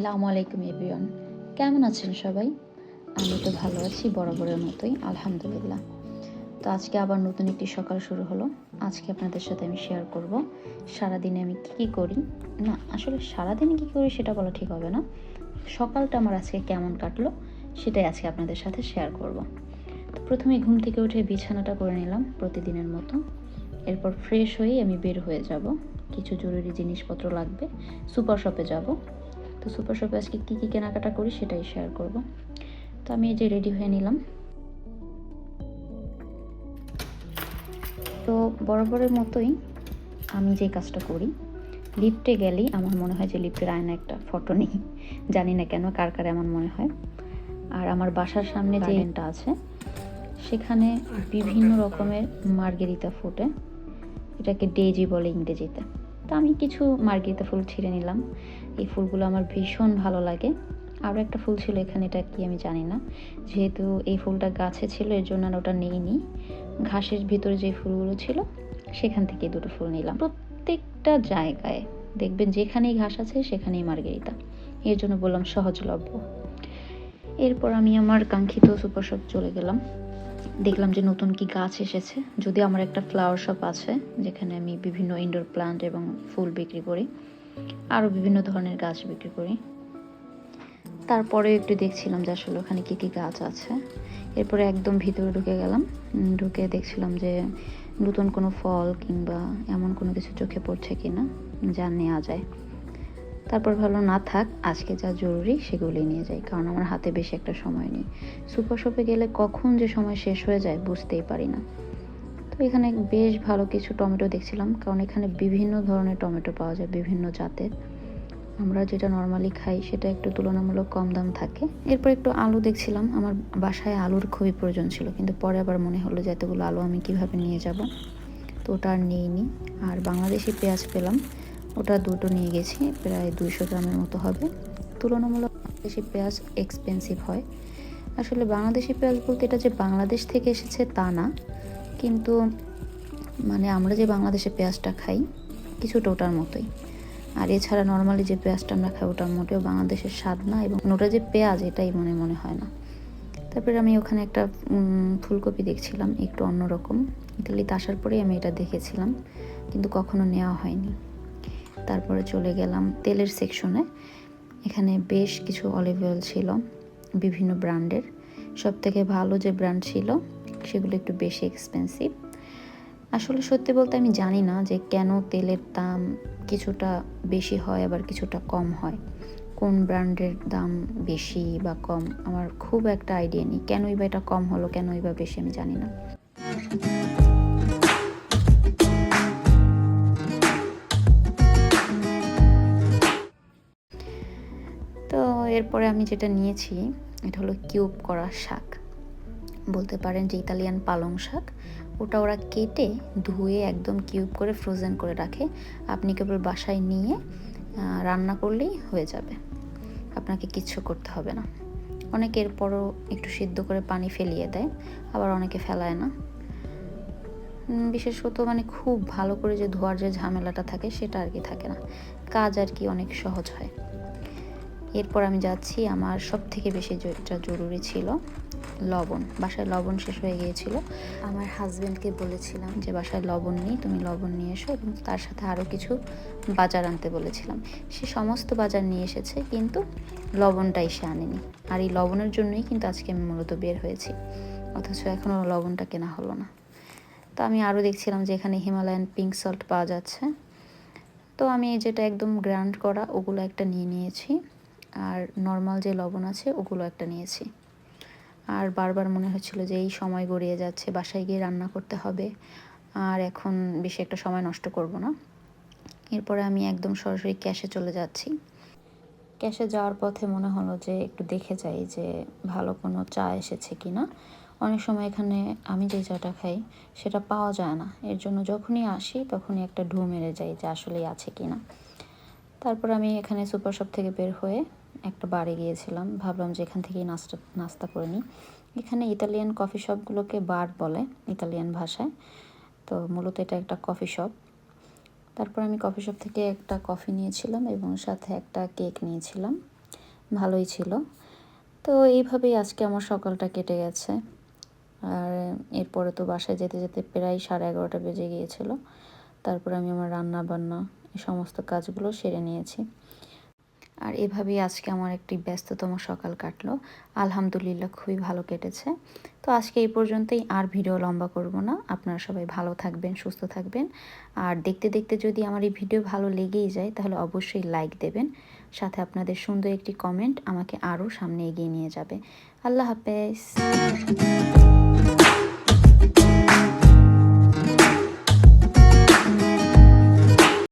আসসালামু আলাইকুম, এভরিওয়ান। কেমন আছেন সবাই? আমি তো ভালো আছি, বরাবরের মতোই, আলহামদুলিল্লাহ। তো আজকে আবার নতুন একটি সকাল শুরু হলো। আজকে আপনাদের সাথে আমি শেয়ার করব, সারাদিনে আমি কী কী করি? না, আসলে সারাদিনে কী করি সেটা বলা ঠিক হবে না। সকালটা আমার আজকে কেমন কাটলো, সেটাই আজকে আপনাদের সাথে শেয়ার করব। তো প্রথমে ঘুম থেকে উঠে বিছানাটা করে নিলাম প্রতিদিনের মতো। এরপর ফ্রেশ হয়ে আমি বের হয়ে যাব। কিছু জরুরি জিনিসপত্র লাগবে সুপার শপে যাব। তো সুপার শপে আজকে কী কী কেনাকাটা করি সেটাই শেয়ার করব। তো আমি এই যে রেডি হয়ে নিলাম। তো বরাবরের মতোই আমি যে কাজটা করি লিফটে গেলেই আমার মনে হয় যে লিফটের আয়না একটা ফটো নেই। জানি না কেন কার কার এমন মনে হয়। আর আমার বাসার সামনে যে গার্ডেনটা আছে সেখানে বিভিন্ন রকমের মার্গেরিতা ফুটে। এটাকে ডেজি বলে ইংরেজিতে। তো আমি কিছু মার্গেরিতা ফুল ছিঁড়ে নিলাম। এই ফুলগুলো আমার ভীষণ ভালো লাগে। আরও একটা ফুল ছিল এখানে, এটা কি আমি জানি না। যেহেতু এই ফুলটা গাছে ছিল, এর জন্য আর ওটা নেইনি। ঘাসের ভিতরে যে ফুলগুলো ছিল, সেখান থেকে দুটো ফুল নিলাম। প্রত্যেকটা জায়গায়, দেখবেন যেখানেই ঘাস আছে, সেখানেই মার্গেরিতা এর জন্য বললাম সহজলভ্য। এরপর আমি আমার কাঙ্ক্ষিত সুপার শপ চলে গেলাম। দেখলাম যে নতুন কি গাছ এসেছে। যদি আমার একটা ফ্লাওয়ার শপ আছে, যেখানে আমি বিভিন্ন ইনডোর প্লান্ট এবং ফুল বিক্রি করি, আরও বিভিন্ন ধরনের গাছ বিক্রি করি। তারপরে একটু দেখছিলাম যে আসলে ওখানে কী কী গাছ আছে। এরপরে একদম ভিতরে ঢুকে গেলাম ঢুকে দেখছিলাম যে নতুন কোনো ফল কিংবা এমন কোনো কিছু চোখে পড়ছে কি না যা নেওয়া যায়। তারপর ভালো না থাক, আজকে যা জরুরি সেগুলোই নিয়ে যাই, কারণ আমার হাতে বেশি একটা সময় নেই। সুপার শপে গেলে কখন যে সময় শেষ হয়ে যায় বুঝতেই পারি না। তো এখানে বেশ ভালো কিছু টমেটো দেখছিলাম, কারণ এখানে বিভিন্ন ধরনের টমেটো পাওয়া যায় বিভিন্ন জাতের। আমরা যেটা নর্মালি খাই সেটা একটু তুলনামূলক কম দাম থাকে। এরপর একটু আলু দেখছিলাম, আমার বাসায় আলুর খুবই প্রয়োজন ছিল, কিন্তু পরে আবার মনে হলো যে এতগুলো আলু আমি কীভাবে নিয়ে যাব? তো ওটা আর নিইনি। আর বাংলাদেশি পেঁয়াজ পেলাম ওটা দুটো নিয়ে গেছি, প্রায় দুইশো গ্রামের মতো হবে। তুলনামূলক বাংলাদেশি পেঁয়াজ এক্সপেন্সিভ হয়। আসলে বাংলাদেশি পেঁয়াজ বলতে এটা যে বাংলাদেশ থেকে এসেছে তা না, কিন্তু মানে আমরা যে বাংলাদেশে পেঁয়াজটা খাই, কিছুটা ওটার মতোই। আর এছাড়া নর্মালি যে পেঁয়াজটা আমরা খাই, ওটার মোটেও বাংলাদেশের স্বাদ না এবং ওটা যে পেঁয়াজ, এটাই মনে মনে হয় না। তারপরে আমি ওখানে একটা ফুলকপি দেখছিলাম, একটু অন্যরকম। ইতালিতে আসার পরেই আমি এটা দেখেছিলাম, কিন্তু কখনো নেওয়া হয়নি। তারপরে চলে গেলাম তেলের সেকশনে এখানে বেশ কিছু অলিভ অয়েল ছিল, বিভিন্ন ব্র্যান্ডের। সব থেকে ভালো যে ব্র্যান্ড ছিল, সেগুলো একটু বেশি এক্সপেন্সিভ আসলে সত্যি বলতে আমি জানি না যে কেন তেলের দাম কিছুটা বেশি হয় আবার কিছুটা কম হয়। কোন ব্র্যান্ডের দাম বেশি বা কম, আমার খুব একটা আইডিয়া নেই। কেনই বা এটা কম হলো, কেনই বা বেশি আমি জানি না। এরপরে আমি যেটা নিয়েছি, এটা হলো কিউব করা শাক। বলতে পারেন যে ইতালিয়ান পালং শাক, ওটা ওরা কেটে ধুয়ে একদম কিউব করে ফ্রোজেন করে রাখে। আপনি কেবল বাসায় নিয়ে রান্না করলেই হয়ে যাবে। আপনাকে কিচ্ছু করতে হবে না। অনেকে এরপরও একটু সিদ্ধ করে পানি ফেলিয়ে দেয়, আবার অনেকে ফেলায় না। বিশেষত মানে খুব ভালো করে যে ধোয়ার যে ঝামেলাটা থাকে, সেটা আর কি থাকে না। কাজ আর কি অনেক সহজ হয়। এরপর আমি যাচ্ছি আমার সব থেকে বেশি যেটা জরুরি ছিল, লবণ। বাসায় লবণ শেষ হয়ে গিয়েছিল। আমার হাজব্যান্ডকে বলেছিলাম যে, বাসায় লবণ নেই, তুমি লবণ নিয়ে এসো। এবং তার সাথে আরও কিছু বাজার আনতে বলেছিলাম। সে সমস্ত বাজার নিয়ে এসেছে, কিন্তু লবণটাই সে আনেনি। আর এই লবণের জন্যই কিন্তু আজকে আমি মূলত বের হয়েছি। অথচ এখনও লবণটা কেনা হলো না। তো আমি আরও দেখছিলাম যে, এখানে হিমালয়ান পিঙ্ক সল্ট পাওয়া যাচ্ছে। তো আমি যেটা একদম গ্রাইন্ড করা, ওগুলো একটা নিয়ে নিয়েছি। আর নর্মাল যে লবণ আছে, ওগুলো একটা নিয়েছি। আর বারবার মনে হচ্ছিল যে এই সময় গড়িয়ে যাচ্ছে, বাসায় গিয়ে রান্না করতে হবে। আর এখন বেশি একটা সময় নষ্ট করব না। এরপরে আমি একদম সরাসরি ক্যাশে চলে যাচ্ছি। ক্যাশে যাওয়ার পথে মনে হলো যে একটু দেখে যাই যে ভালো কোনো চা এসেছে কি না। অনেক সময় এখানে আমি যে চাটা খাই, সেটা পাওয়া যায় না। এর জন্য যখনই আসি, তখনই একটা ঢু মেরে যাই যে আসলেই আছে কি না। তারপর আমি এখানে সুপার শপ থেকে বের হয়ে একটা বারে গিয়েছিলাম। ভাবলাম যে এখান থেকেই নাস্তা নাস্তা করে নিই। এখানে ইতালিয়ান কফি শপগুলোকে বার বলে ইতালিয়ান ভাষায়। তো মূলত এটা একটা কফি শপ তারপর আমি কফি শপ থেকে একটা কফি নিয়েছিলাম এবং সাথে একটা কেক নিয়েছিলাম। ভালোই ছিল। তো এইভাবেই আজকে আমার সকালটা কেটে গেছে। আর এরপরে তো বাসায় যেতে যেতে প্রায় সাড়ে এগারোটা বেজে গিয়েছিল। তারপর আমি আমার রান্না বান্না এই সমস্ত কাজগুলো সেরে নিয়েছি। আর এভাবেই আজকে আমার একটি ব্যস্ততম সকাল কাটলো। আলহামদুলিল্লাহ খুবই ভালো কেটেছে। তো আজকে এই পর্যন্তই, আর ভিডিও লম্বা করব না। আপনারা সবাই ভালো থাকবেন, সুস্থ থাকবেন। আর দেখতে দেখতে যদি আমার এই ভিডিও ভালো লেগেই যায়, তাহলে অবশ্যই লাইক দেবেন। সাথে আপনাদের সুন্দর একটি কমেন্ট আমাকে আরও সামনে এগিয়ে নিয়ে যাবে। আল্লাহ হাফেজ।